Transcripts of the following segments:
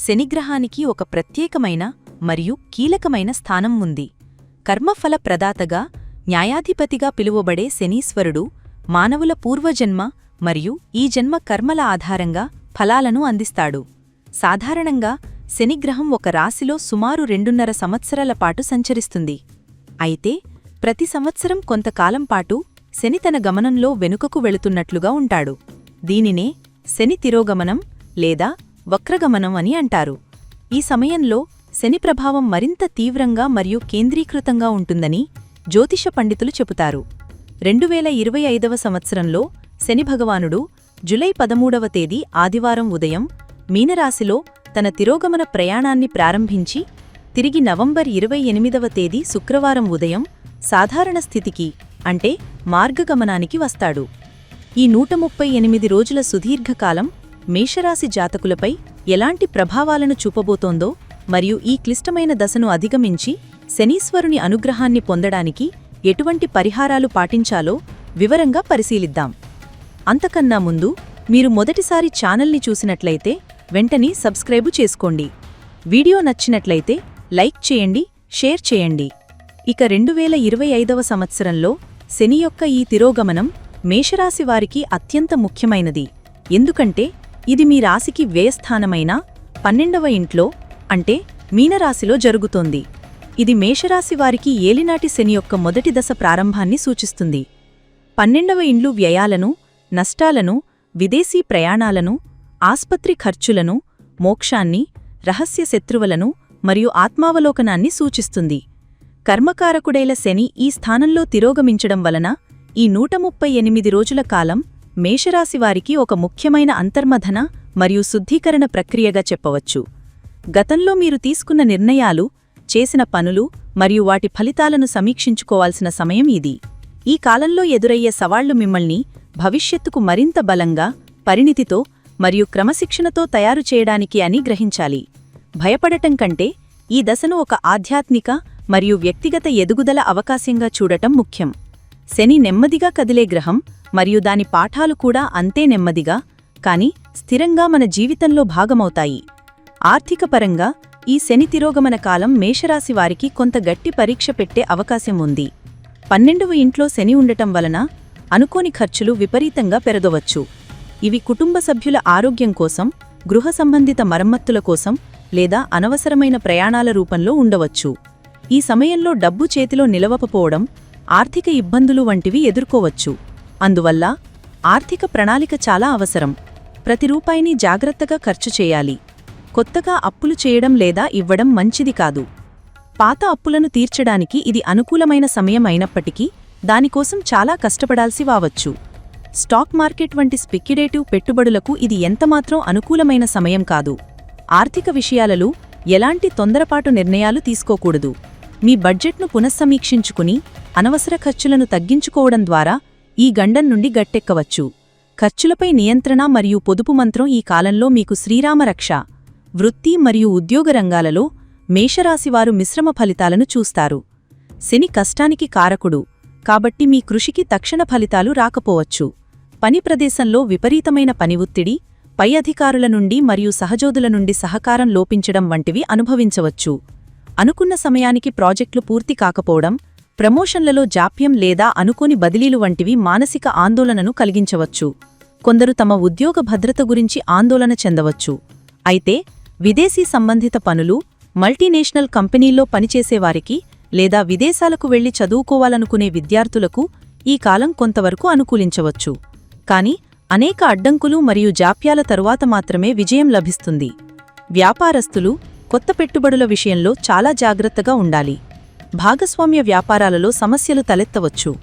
శనిగ్రహానికి ఒక ప్రత్యేకమైన మరియు కీలకమైన స్థానం ఉంది. కర్మఫల ప్రదాతగా న్యాయాధిపతిగా పిలువబడే శనీశ్వరుడు మానవుల పూర్వజన్మ మరియు ఈ జన్మ కర్మల ఆధారంగా ఫలాలను అందిస్తాడు. సాధారణంగా శనిగ్రహం ఒక రాశిలో సుమారు రెండున్నర సంవత్సరాల పాటు సంచరిస్తుంది. అయితే ప్రతి సంవత్సరం కొంతకాలం పాటు శని తన గమనంలో వెనుకకు వెళుతున్నట్లుగా ఉంటాడు. దీనినే శని తిరోగమనం లేదా వక్రగమనం అని అంటారు. ఈ సమయంలో శని ప్రభావం మరింత తీవ్రంగా మరియు కేంద్రీకృతంగా ఉంటుందని జ్యోతిష పండితులు చెబుతారు. రెండువేల ఇరవై ఐదవ సంవత్సరంలో శని భగవానుడు జులై పదమూడవ తేదీ ఆదివారం ఉదయం మీనరాశిలో తన తిరోగమన ప్రయాణాన్ని ప్రారంభించి తిరిగి నవంబర్ ఇరవై ఎనిమిదవ తేదీ శుక్రవారం ఉదయం సాధారణ స్థితికి అంటే మార్గగమనానికి వస్తాడు. ఈ నూట ముప్పై ఎనిమిది రోజుల సుదీర్ఘకాలం మేషరాశి జాతకులపై ఎలాంటి ప్రభావాలను చూపబోతోందో మరియు ఈ క్లిష్టమైన దశను అధిగమించి శనీశ్వరుని అనుగ్రహాన్ని పొందడానికి ఎటువంటి పరిహారాలు పాటించాలో వివరంగా పరిశీలిద్దాం. అంతకన్నా ముందు మీరు మొదటిసారి ఛానల్ని చూసినట్లయితే వెంటనే సబ్స్క్రైబు చేసుకోండి. వీడియో నచ్చినట్లయితే లైక్ చేయండి షేర్ చేయండి. ఇక రెండు వేల ఇరవై ఐదవ సంవత్సరంలో శని యొక్క ఈ తిరోగమనం మేషరాశి వారికి అత్యంత ముఖ్యమైనది. ఎందుకంటే ఇది మీ రాశికి వ్యయస్థానమైన పన్నెండవ ఇంట్లో అంటే మీనరాశిలో జరుగుతోంది. ఇది మేషరాశి వారికి ఏలినాటి శని యొక్క మొదటి దశ ప్రారంభాన్ని సూచిస్తుంది. పన్నెండవ ఇండ్లు వ్యయాలను నష్టాలను విదేశీ ప్రయాణాలను ఆస్పత్రి ఖర్చులను మోక్షాన్ని రహస్య శత్రువులను మరియు ఆత్మావలోకనాన్ని సూచిస్తుంది. కర్మకారకుడైల శని ఈ స్థానంలో తిరోగమించడం వలన ఈ నూట ముప్పై ఎనిమిది రోజుల కాలం మేషరాశి వారికి ఒక ముఖ్యమైన అంతర్మథన మరియు శుద్ధీకరణ ప్రక్రియగా చెప్పవచ్చు. గతంలో మీరు తీసుకున్న నిర్ణయాలు చేసిన పనులు మరియు వాటి ఫలితాలను సమీక్షించుకోవాల్సిన సమయం ఇది. ఈ కాలంలో ఎదురయ్యే సవాళ్ళు మిమ్మల్ని భవిష్యత్తుకు మరింత బలంగా పరిణితితో మరియు క్రమశిక్షణతో తయారు చేయడానికి అని గ్రహించాలి భయపడటం కంటే ఈ దశను ఒక ఆధ్యాత్మిక మరియు వ్యక్తిగత ఎదుగుదల అవకాశంగా చూడటం ముఖ్యం. శని నెమ్మదిగా కదిలే గ్రహం మరియు దాని పాఠాలు కూడా అంతే నెమ్మదిగా కాని స్థిరంగా మన జీవితంలో భాగమవుతాయి. ఆర్థికపరంగా ఈ శని తిరోగమన కాలం మేషరాశి వారికి కొంత గట్టి పరీక్ష పెట్టే అవకాశం ఉంది. పన్నెండవ ఇంట్లో శని ఉండటం వలన అనుకోని ఖర్చులు విపరీతంగా పెరగవచ్చు. ఇవి కుటుంబ సభ్యుల ఆరోగ్యం కోసం గృహ సంబంధిత మరమ్మత్తుల కోసం లేదా అనవసరమైన ప్రయాణాల రూపంలో ఉండవచ్చు. ఈ సమయంలో డబ్బు చేతిలో నిలవకపోవడం ఆర్థిక ఇబ్బందులు వంటివి ఎదుర్కోవచ్చు. అందువల్ల ఆర్థిక ప్రణాళిక చాలా అవసరం. ప్రతి రూపాయిని జాగ్రత్తగా ఖర్చు చేయాలి. కొత్తగా అప్పులు చేయడం లేదా ఇవ్వడం మంచిది కాదు. పాత అప్పులను తీర్చడానికి ఇది అనుకూలమైన సమయం అయినప్పటికీ దానికోసం చాలా కష్టపడాల్సి వావచ్చు స్టాక్ మార్కెట్ వంటి స్పెక్యులేటివ్ పెట్టుబడులకు ఇది ఎంతమాత్రం అనుకూలమైన సమయం కాదు. ఆర్థిక విషయాలలో ఎలాంటి తొందరపాటు నిర్ణయాలు తీసుకోకూడదు. మీ బడ్జెట్ను పునఃసమీక్షించుకుని అనవసర ఖర్చులను తగ్గించుకోవడం ద్వారా ఈ గండం నుండి గట్టెక్కవచ్చు. ఖర్చులపై నియంత్రణ మరియు పొదుపు మంత్రం ఈ కాలంలో మీకు శ్రీరామరక్ష వృత్తి మరియు ఉద్యోగ రంగాలలో మేషరాశివారు మిశ్రమ ఫలితాలను చూస్తారు. శని కష్టానికి కారకుడు కాబట్టి మీ కృషికి తక్షణ ఫలితాలు రాకపోవచ్చు. పని ప్రదేశంలో విపరీతమైన పని ఒత్తిడి పై అధికారుల నుండి మరియు సహజోదుల నుండి సహకారం లోపించడం వంటివి అనుభవించవచ్చు. అనుకున్న సమయానికి ప్రాజెక్టులు పూర్తి కాకపోవడం ప్రమోషన్లలో జాప్యం లేదా అనుకోని బదిలీలు వంటివి మానసిక ఆందోళనను కలిగించవచ్చు. కొందరు తమ ఉద్యోగ భద్రత గురించి ఆందోళన చెందవచ్చు. అయితే విదేశీ సంబంధిత పనులు మల్టీనేషనల్ కంపెనీల్లో పనిచేసేవారికి లేదా విదేశాలకు వెళ్ళి చదువుకోవాలనుకునే విద్యార్థులకు ఈ కాలం కొంతవరకు అనుకూలించవచ్చు. కాని అనేక అడ్డంకులు మరియు జాప్యాల తరువాత మాత్రమే విజయం లభిస్తుంది. వ్యాపారస్తులు కొత్త పెట్టుబడుల విషయంలో చాలా జాగ్రత్తగా ఉండాలి. భాగస్వామ్య వ్యాపారాలలో సమస్యలు తలెత్తవచ్చు.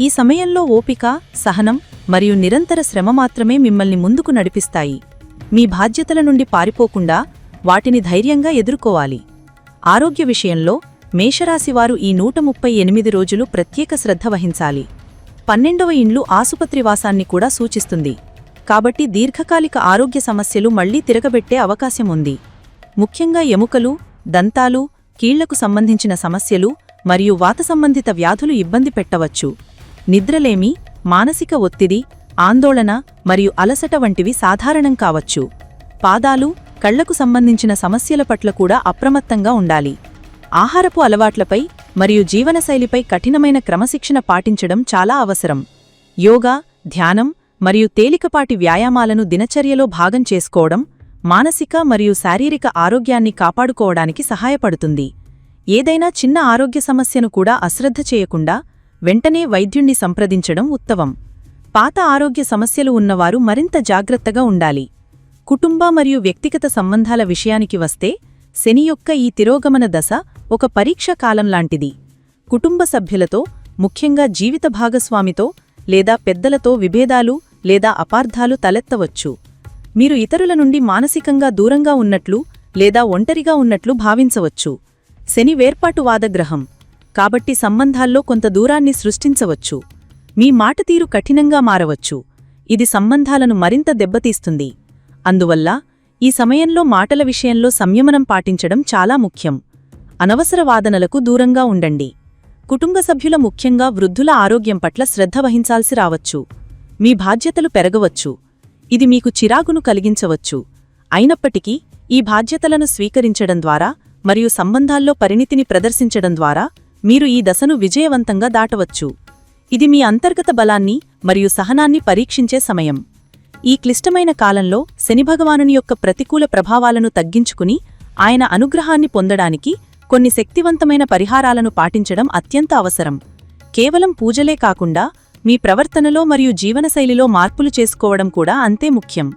ఈ సమయంలో ఓపిక సహనం మరియు నిరంతర శ్రమ మాత్రమే మిమ్మల్ని ముందుకు నడిపిస్తాయి. మీ బాధ్యతల నుండి పారిపోకుండా వాటిని ధైర్యంగా ఎదుర్కోవాలి. ఆరోగ్య విషయంలో మేషరాశివారు ఈ నూట ముప్పై ఎనిమిది రోజులు ప్రత్యేక శ్రద్ధ వహించాలి. పన్నెండవ ఇండ్లు ఆసుపత్రివాసాన్ని కూడా సూచిస్తుంది. కాబట్టి దీర్ఘకాలిక ఆరోగ్య సమస్యలు మళ్ళీ తిరగబెట్టే అవకాశం ఉంది. ముఖ్యంగా ఎముకలు దంతాలు కీళ్ళకు సంబంధించిన సమస్యలు మరియు వాత సంబంధిత వ్యాధులు ఇబ్బంది పెట్టవచ్చు. నిద్రలేమి మానసిక ఒత్తిడి ఆందోళన మరియు అలసట వంటివి సాధారణం కావచ్చు. పాదాలు కళ్ళకు సంబంధించిన సమస్యల పట్ల కూడా అప్రమత్తంగా ఉండాలి. ఆహారపు అలవాట్లపై మరియు జీవనశైలిపై కఠినమైన క్రమశిక్షణ పాటించడం చాలా అవసరం. యోగా ధ్యానం మరియు తేలికపాటి వ్యాయామాలను దినచర్యలో భాగం చేసుకోవడం మానసిక మరియు శారీరక ఆరోగ్యాన్ని కాపాడుకోవడానికి సహాయపడుతుంది. ఏదైనా చిన్న ఆరోగ్య సమస్యను కూడా అశ్రద్ధ చేయకుండా వెంటనే వైద్యుణ్ణి సంప్రదించడం ఉత్తమం. పాత ఆరోగ్య సమస్యలు ఉన్నవారు మరింత జాగ్రత్తగా ఉండాలి. కుటుంబ మరియు వ్యక్తిగత సంబంధాల విషయానికి వస్తే శని యొక్క ఈ తిరోగమన దశ ఒక పరీక్ష కాలం లాంటిది. కుటుంబ సభ్యులతో ముఖ్యంగా జీవిత భాగస్వామితో లేదా పెద్దలతో విభేదాలు లేదా అపార్థాలు తలెత్తవచ్చు. మీరు ఇతరుల నుండి మానసికంగా దూరంగా ఉన్నట్లు లేదా ఒంటరిగా ఉన్నట్లు భావించవచ్చు. శని వేర్పాటువాద గ్రహం కాబట్టి సంబంధాల్లో కొంత దూరాన్ని సృష్టించవచ్చు. మీ మాట తీరు కఠినంగా మారవచ్చు. ఇది సంబంధాలను మరింత దెబ్బతీస్తుంది. అందువల్ల ఈ సమయంలో మాటల విషయంలో సంయమనం పాటించడం చాలా ముఖ్యం. అనవసర వాదనలకు దూరంగా ఉండండి. కుటుంబ సభ్యుల ముఖ్యంగా వృద్ధుల ఆరోగ్యం పట్ల శ్రద్ధ వహించాల్సి రావచ్చు. మీ బాధ్యతలు పెరగవచ్చు. ఇది మీకు చిరాకును కలిగించవచ్చు. అయినప్పటికీ ఈ బాధ్యతలను స్వీకరించడం ద్వారా మరియు సంబంధాల్లో పరిణితిని ప్రదర్శించడం ద్వారా మీరు ఈ దశను విజయవంతంగా దాటవచ్చు. ఇది మీ అంతర్గత బలాన్ని మరియు సహనాన్ని పరీక్షించే సమయం. ఈ క్లిష్టమైన కాలంలో శనిభగవానుని యొక్క ప్రతికూల ప్రభావాలను తగ్గించుకుని ఆయన అనుగ్రహాన్ని పొందడానికి కొన్ని శక్తివంతమైన పరిహారాలను పాటించడం అత్యంత అవసరం. కేవలం పూజలే కాకుండా మీ ప్రవర్తనలో మరియు జీవనశైలిలో మార్పులు చేసుకోవడం కూడా అంతే ముఖ్యం.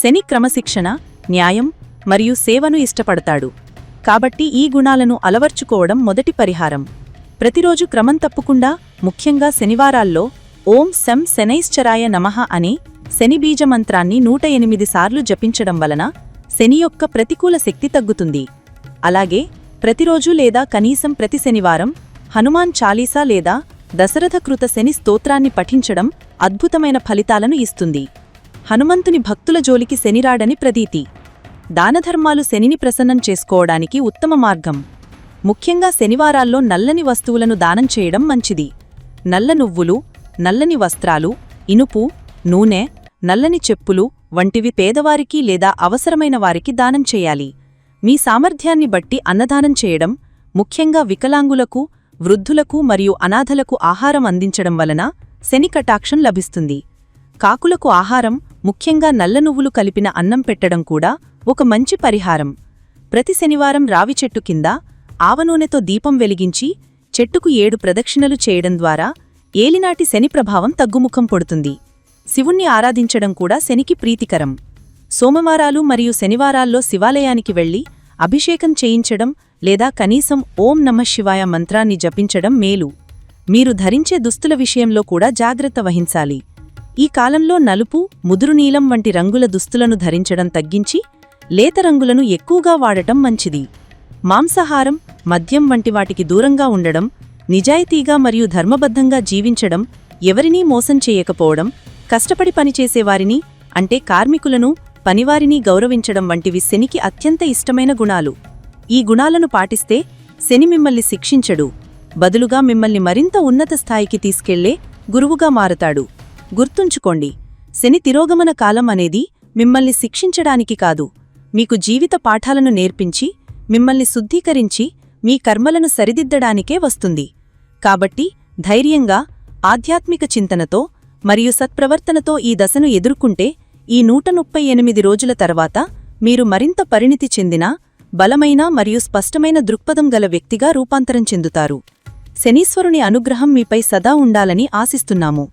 శని క్రమశిక్షణ న్యాయం మరియు సేవను ఇష్టపడతాడు. కాబట్టి ఈ గుణాలను అలవర్చుకోవడం మొదటి పరిహారం. ప్రతిరోజు క్రమం తప్పకుండా ముఖ్యంగా శనివారాల్లో ఓం శం శనైశ్చరాయ నమః అనే శని బీజమంత్రాన్ని నూట ఎనిమిది సార్లు జపించడం వలన శని యొక్క ప్రతికూల శక్తి తగ్గుతుంది. అలాగే ప్రతిరోజు లేదా కనీసం ప్రతి శనివారం హనుమాన్ చాలీసా లేదా దశరథకృత శని స్తోత్రాన్ని పఠించడం అద్భుతమైన ఫలితాలను ఇస్తుంది. హనుమంతుని భక్తుల జోలికి శనిరాడని ప్రతీతి దానధర్మాలు శనిని ప్రసన్నం చేసుకోవడానికి ఉత్తమ మార్గం. ముఖ్యంగా శనివారాల్లో నల్లని వస్తువులను దానం చేయడం మంచిది. నల్ల నువ్వులు నల్లని వస్త్రాలు ఇనుపు నూనె నల్లని చెప్పులు వంటివి పేదవారికి లేదా అవసరమైన వారికి దానం చేయాలి. మీ సామర్థ్యాన్ని బట్టి అన్నదానం చేయడం ముఖ్యంగా వికలాంగులకు వృద్ధులకు మరియు అనాథలకు ఆహారం అందించడం వలన శని కటాక్షం లభిస్తుంది. కాకులకు ఆహారం ముఖ్యంగా నల్ల నువ్వులు కలిపిన అన్నం పెట్టడం కూడా ఒక మంచి పరిహారం. ప్రతి శనివారం రావి చెట్టు కింద ఆవనూనెతో దీపం వెలిగించి చెట్టుకు ఏడు ప్రదక్షిణలు చేయడం ద్వారా ఏలినాటి శని ప్రభావం తగ్గుముఖం పొడుతుంది. శివుణ్ణి ఆరాధించడం కూడా శనికి ప్రీతికరం. సోమవారాలు మరియు శనివారాల్లో శివాలయానికి వెళ్ళి అభిషేకం చేయించడం లేదా కనీసం ఓం నమః శివాయ మంత్రాన్ని జపించడం మేలు. మీరు ధరించే దుస్తుల విషయంలో కూడా జాగ్రత్త వహించాలి. ఈ కాలంలో నలుపు ముదురు నీలం వంటి రంగుల దుస్తులను ధరించడం తగ్గించి లేత రంగులను ఎక్కువగా వాడటం మంచిది. మాంసాహారం మద్యం వంటి వాటికి దూరంగా ఉండడం నిజాయితీగా మరియు ధర్మబద్ధంగా జీవించడం ఎవరినీ మోసం చేయకపోవడం కష్టపడి పనిచేసేవారిని అంటే కార్మికులను పనివారిని గౌరవించడం వంటివి శనికి అత్యంత ఇష్టమైన గుణాలు. ఈ గుణాలను పాటిస్తే శని మిమ్మల్ని శిక్షించడు. బదులుగా మిమ్మల్ని మరింత ఉన్నత స్థాయికి తీసుకెళ్ళే గురువుగా మారతాడు. గుర్తుంచుకోండి శని తిరోగమన కాలం అనేది మిమ్మల్ని శిక్షించడానికి కాదు. మీకు జీవిత పాఠాలను నేర్పించి మిమ్మల్ని శుద్ధీకరించి మీ కర్మలను సరిదిద్దడానికే వస్తుంది. కాబట్టి ధైర్యంగా ఆధ్యాత్మిక చింతనతో మరియు సత్ప్రవర్తనతో ఈ దశను ఎదుర్కొంటే ఈ నూట ముప్పై ఎనిమిది రోజుల తర్వాత మీరు మరింత పరిణితి చెందినా బలమైన మరియు స్పష్టమైన దృక్పథం గల వ్యక్తిగా రూపాంతరం చెందుతారు. శనీశ్వరుని అనుగ్రహం మీపై సదా ఉండాలని ఆశిస్తున్నాము.